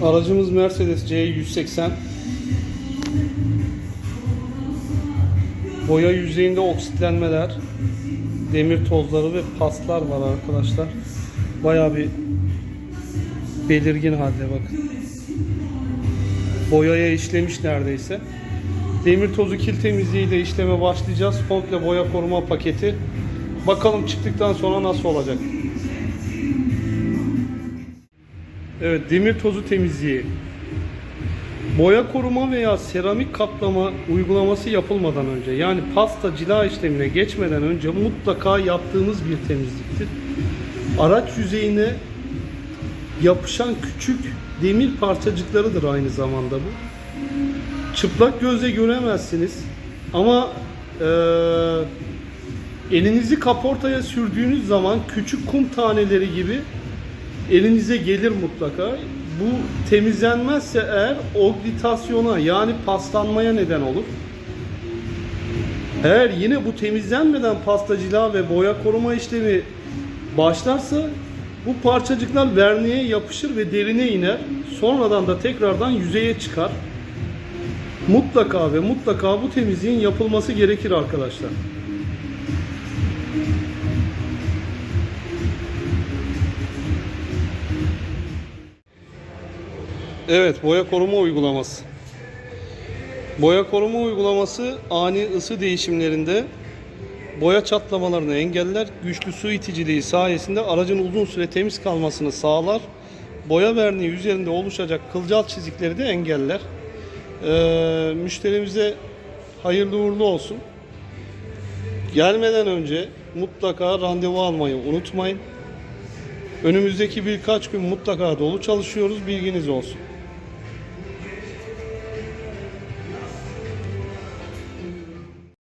Aracımız Mercedes C180. Boya yüzeyinde oksitlenmeler, demir tozları ve paslar var arkadaşlar. Bayağı bir belirgin halde bakın. Boyaya işlemiş neredeyse. Demir tozu kil temizliğiyle işleme başlayacağız. Komple boya koruma paketi. Bakalım çıktıktan sonra nasıl olacak. Evet, demir tozu temizliği. Boya koruma veya seramik kaplama uygulaması yapılmadan önce yani pasta cila işlemine geçmeden önce mutlaka yaptığımız bir temizliktir. Araç yüzeyine yapışan küçük demir parçacıklarıdır aynı zamanda bu. Çıplak gözle göremezsiniz ama eee, elinizi kaportaya sürdüğünüz zaman küçük kum taneleri gibi elinize gelir mutlaka. Bu temizlenmezse eğer oglitasyona yani paslanmaya neden olur. Eğer yine bu temizlenmeden pastacılığa ve boya koruma işlemi başlarsa bu parçacıklar verniğe yapışır ve derine iner. Sonradan da tekrardan yüzeye çıkar. Mutlaka ve mutlaka bu temizliğin yapılması gerekir arkadaşlar. Evet, boya koruma uygulaması. Boya koruma uygulaması ani ısı değişimlerinde boya çatlamalarını engeller, güçlü su iticiliği sayesinde aracın uzun süre temiz kalmasını sağlar. Boya verniği üzerinde oluşacak kılcal çizikleri de engeller. Ee, müşterimize hayırlı uğurlu olsun. Gelmeden önce mutlaka randevu almayı unutmayın. Önümüzdeki birkaç gün mutlaka dolu çalışıyoruz. Bilginiz olsun.